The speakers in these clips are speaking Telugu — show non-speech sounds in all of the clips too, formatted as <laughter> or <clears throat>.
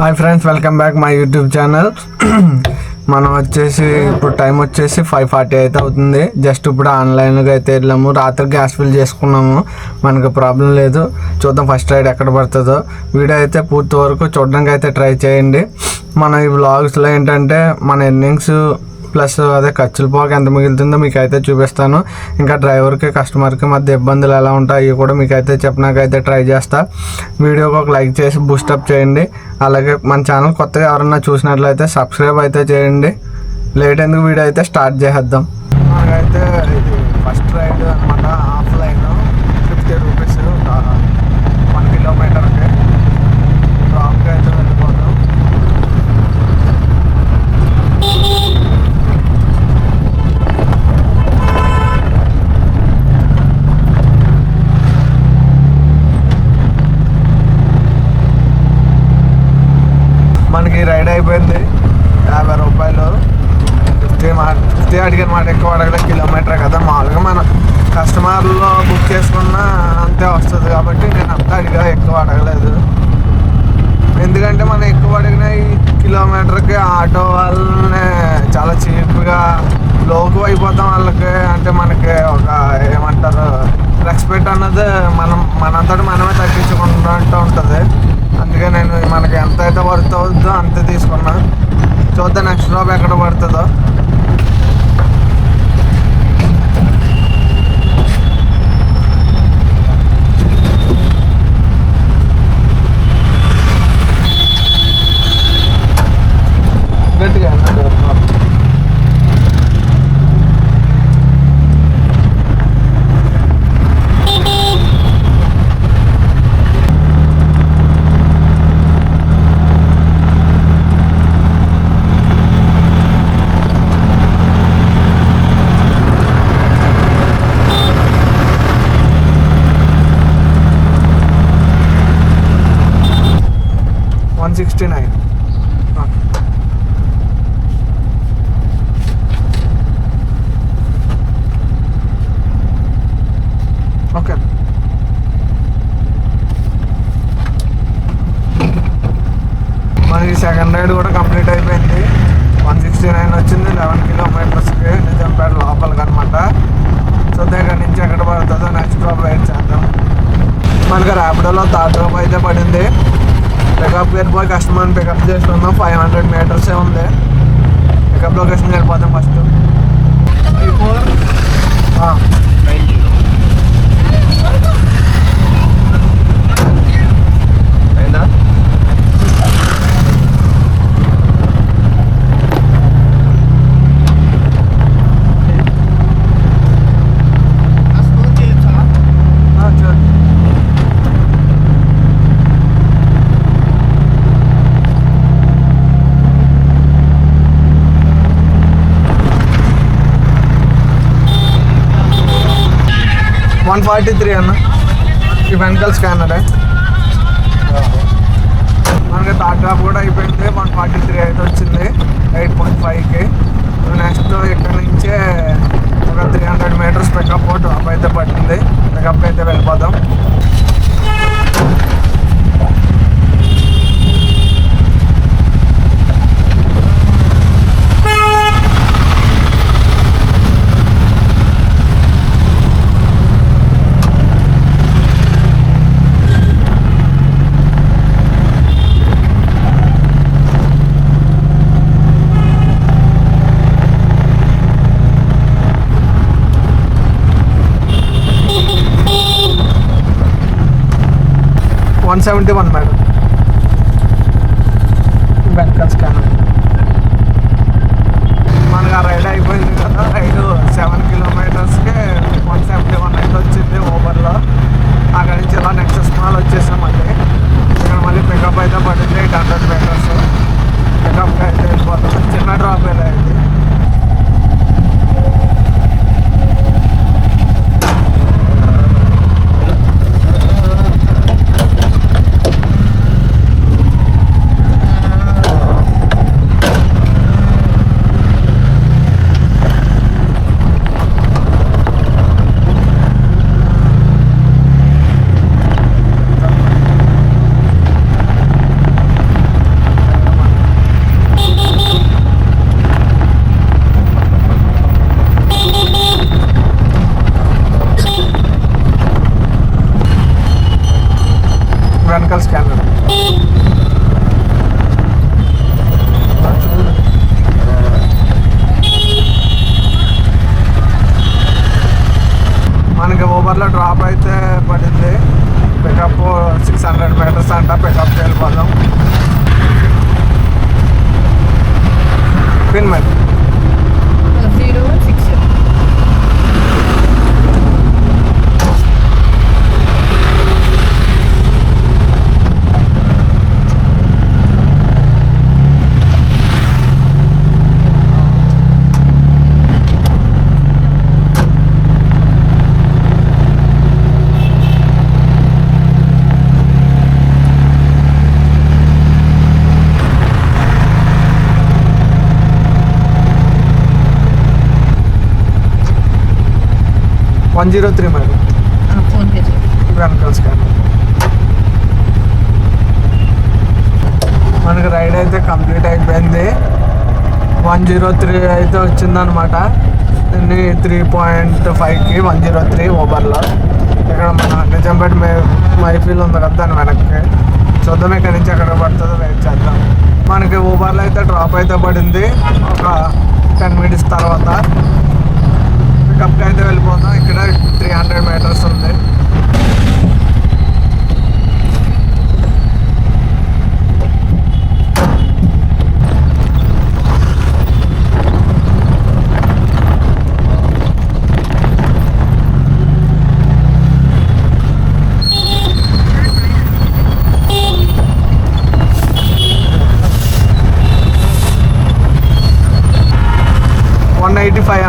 Hi friends welcome back my YouTube channel. <clears throat> మనం వచ్చేసి ఇప్పుడు టైం వచ్చేసి ఫైవ్ ఫార్టీ అయితే అవుతుంది. జస్ట్ ఇప్పుడు ఆన్లైన్గా అయితే వెళ్ళాము. రాత్రి గ్యాస్ ఫిల్ చేసుకున్నాము. మనకు ప్రాబ్లం లేదు. చూద్దాం ఫస్ట్ రైడ్ ఎక్కడ పడుతుందో. వీడియో అయితే పూర్తి వరకు చూడడానికి అయితే ట్రై చేయండి. మన ఈ వ్లాగ్స్లో ఏంటంటే మన ఎర్నింగ్స్ ప్లస్ అదే ఖర్చులు పోక ఎంత మిగులుతుందో మీకు అయితే చూపిస్తాను. ఇంకా డ్రైవర్కి కస్టమర్కి మధ్య ఇబ్బందులు ఎలా ఉంటాయి కూడా మీకు అయితే చెప్పడానికైతే ట్రై చేస్తా. వీడియోకి ఒక లైక్ చేసి బూస్టప్ చేయండి. అలాగే మన ఛానల్ కొత్తగా ఎవరన్నా చూసినట్లయితే సబ్స్క్రైబ్ అయితే చేయండి. లేట్ ఎందుకు వీడియో అయితే స్టార్ట్ చేసేద్దాం. మనకైతే ఇది ఫస్ట్ రైడ్ అనమాట ఆఫ్లైన్ ఫిఫ్టీ రూపీస్ వన్ కిలోమీటర్కి డ్రాప్కి అయితే వెళ్ళిపోతాం మనకి రైడ్ అయిపోయింది యాభై రూపాయలు ఫిఫ్టీ మాట ఫిఫ్టీ అడిగిన మాట ఎక్కువ అడగలేదు కిలోమీటర్ కదా మామూలుగా మన కస్టమర్లో బుక్ చేసుకున్న అంతే వస్తుంది కాబట్టి నేను అంతా అడిగా ఎక్కువ అడగలేదు ఎందుకంటే మనం ఎక్కువ అడిగిన ఈ కిలోమీటర్కి ఆటో వాళ్ళనే చాలా చీప్గా లోకు అయిపోతాం వాళ్ళకి. అంటే మనకి ఒక ఏమంటారు రెస్పెక్ట్ అన్నది మనం మనంతటి మనమే తగ్గించుకుంటూ ఉంటుంది. అందుకే నేను మనకి ఎంత అయితే వర్త్ అవుతుందో అంతే తీసుకున్నా. చూద్దాం నెక్స్ట్ డ్రాప్ ఎక్కడ పడుతుందో. గట్టిగా అన్నాడు. వన్ సిక్స్టీ నైన్ ఓకే మనకి సెకండ్ రైడ్ కూడా కంప్లీట్ అయిపోయింది వన్ సిక్స్టీ నైన్ వచ్చింది లెవెన్ కిలోమీటర్స్కి నిజాంపేట లోపలికి అనమాట సో దగ్గర నుంచి ఎక్కడ పడుతుందో నెక్స్ట్ డ్రాప్ వెయిట్ చేద్దాం మనకి ర్యాపిడోలో థర్డ్ డ్రాప్ అయితే పడింది. పికప్ వెళ్ళిపోయి కస్టమర్ని పికప్ చేసుకుందాం ఫైవ్ హండ్రెడ్ మీటర్సే ఉంది. పికప్ లొకేషన్కి వెళ్ళిపోతాం first four one forty three అన్న. ఈ వెనకల్ స్కానరే. మనకి థర్డ్ డ్రాప్ కూడా అయిపోయింది వన్ ఫార్టీ త్రీ అయితే వచ్చింది ఎయిట్ పాయింట్ ఫైవ్కి నెక్స్ట్ ఇక్కడ నుంచే ఒక three hundred meters pickup drop అయితే పట్టింది. పికప్ అయితే వెళ్ళిపోదాం. One seventy one madam. వెనకల్ scanner మనకు ఆ రైడ్ అయిపోయింది కదా రైడ్ సెవెన్ కిలోమీటర్స్కి వన్ సెవెంటీ వన్ అయితే వచ్చింది ఓవర్లో అక్కడి నుంచి ఇలా నెక్స్ట్ స్మాల్ వచ్చేసాం మళ్ళీ ఇక్కడ మళ్ళీ పికప్ అయితే పడింది ఎయిట్ హండ్రెడ్ మీటర్స్ పికప్ అయితే వెళ్ళిపోతాం చిన్న డ్రాప్ వెళ్ళేది one zero three madam PhonePe మనకి రైడ్ అయితే కంప్లీట్ అయిపోయింది. వన్ జీరో త్రీ అయితే వచ్చిందనమాట త్రీ పాయింట్ ఫైవ్కి వన్ జీరో త్రీ ఓబర్లో ఇక్కడ మన నిజాంపేట మే మైఫీల్ ఉంది కదా దాని వెనక్కి. చూద్దాం ఇక్కడ నుంచి ఎక్కడ పడుతుందో వెయిట్ చేద్దాం. మనకి ఊబర్లో అయితే డ్రాప్ అయితే పడింది. ఒక టెన్ మినిట్స్ తర్వాత. పికప్కి అయితే వెళ్ళిపోతాం. ఇక్కడ త్రీ హండ్రెడ్ మీటర్స్ ఉంది. One eighty five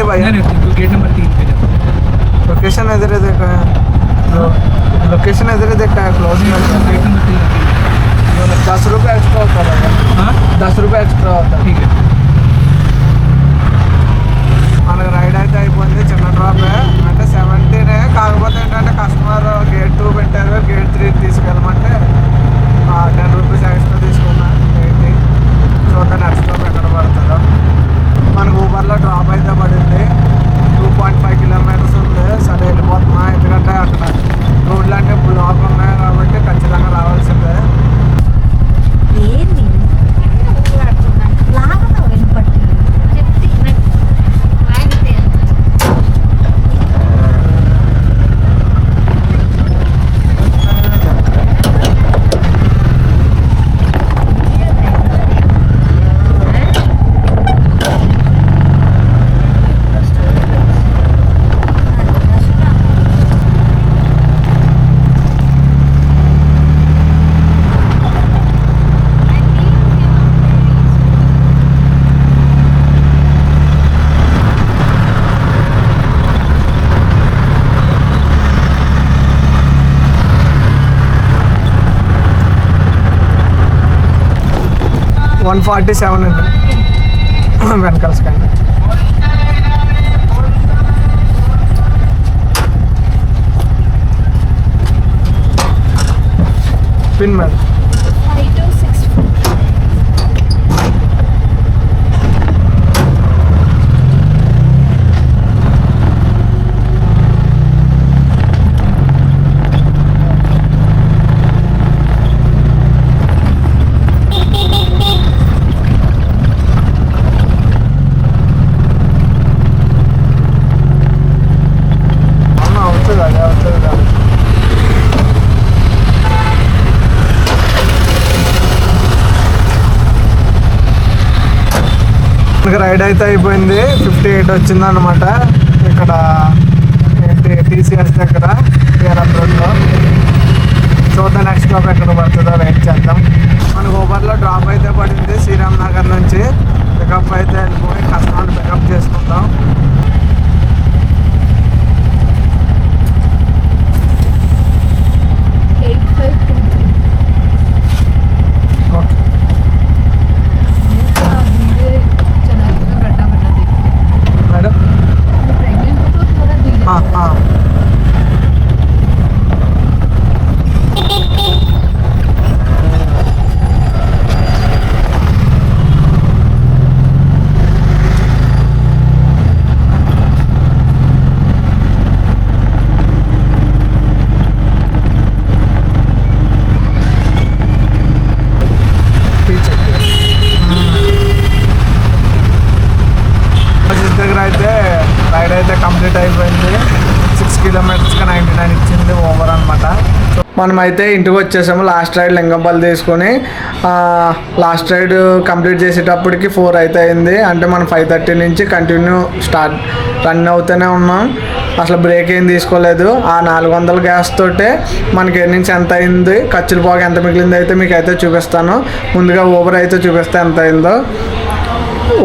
seventy by gate number तीन पे जाओ लोकेशन इधर ही देखा है लोकेशन इधर ही देखा है क्लोज गेट नंबर तीन दस रुपये एक्स्ट्रा होता है हाँ दस रुपये एक्स्ट्रा होता है ठीक है మనకి రైడ్ అయితే అయిపోయింది చిన్న డ్రాప్ అంటే సెవెంటీనే కాకపోతే ఏంటంటే కస్టమర్ వన్ ఫార్టీ సెవెన్ అండి వెనకాల scanned pin madam five two six అవును అవుతుంది అదే అవుతుంది కదా మనకి రైడ్ అయితే అయిపోయింది. ఫిఫ్టీ ఎయిట్ వచ్చింది అనమాట ఇక్కడ ఏంటి టీసీఎస్ దగ్గర కేరళ రోడ్లో చూద్దాం నెక్స్ట్ స్టాప్ ఎక్కడ పడుతుందో వెయిట్ చేద్దాం. మనకు ఊబర్లో డ్రాప్ అయితే పడింది శ్రీరామ్ నగర్ నుంచి. పికప్ అయితే వెళ్ళిపోయి కస్టమర్ పికప్ చేసుకుందాం. ఎయిట్ ఫైవ్ మనమైతే ఇంటికి వచ్చేసాము. లాస్ట్ రైడ్ లింగంపల్లి తీసుకొని లాస్ట్ రైడ్ కంప్లీట్ చేసేటప్పటికి ఫోర్ అయితే అయింది. అంటే మనం ఫైవ్ థర్టీ నుంచి కంటిన్యూ స్టార్ట్ రన్ అవుతూనే ఉన్నాం. అసలు బ్రేక్ ఏం తీసుకోలేదు. ఆ నాలుగు వందల గ్యాస్ తోటే మనకి ఎన్నించి ఎంత అయింది ఖర్చులు పోగా ఎంత మిగిలింది అయితే మీకు అయితే చూపిస్తాను. ముందుగా ఊబర్ అయితే చూపిస్తే ఎంత అయిందో.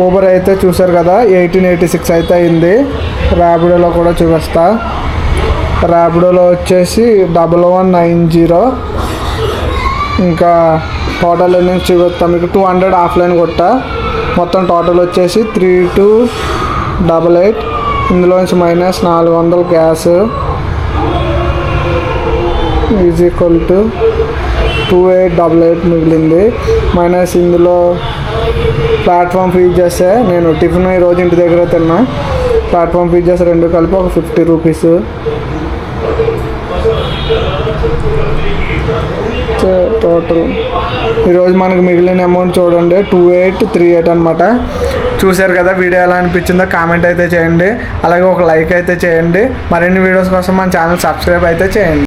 ఊబర్ అయితే చూసారు కదా ఎయిటీన్ ఎయిటీ సిక్స్ అయితే అయింది. ర్యాపిడోలో కూడా చూపిస్తా. ర్యాపిడోలో వచ్చేసి డబల్ వన్ నైన్ జీరో. ఇంకా టోటల్ ఎన్ని చూపిస్తాం. మీకు టూ హండ్రెడ్ ఆఫ్లైన్ కొట్టా. మొత్తం టోటల్ వచ్చేసి త్రీ టూ డబల్ ఎయిట్. ఇందులోంచి మైనస్ నాలుగు వందలు gas. Is equal to two eight double eight మిగిలింది. మైనస్ ఇందులో ప్లాట్ఫామ్ ఫీజ్ చేస్తే నేను టిఫిన్ ఈరోజు ఇంటి దగ్గర తిన్నా. ప్లాట్ఫామ్ ఫీజ్ చేస్తే రెండు కలిపి ఒక ఫిఫ్టీ రూపీస్. టోటల్. ఈరోజు మనకు మిగిలిన అమౌంట్ చూడండి టూ ఎయిట్ త్రీ ఎయిట్ అనమాట చూశారు కదా వీడియో ఎలా అనిపించిందో కామెంట్ అయితే చేయండి. అలాగే ఒక లైక్ అయితే చేయండి. మరిన్ని వీడియోస్ కోసం మన ఛానల్ సబ్స్క్రైబ్ అయితే చేయండి.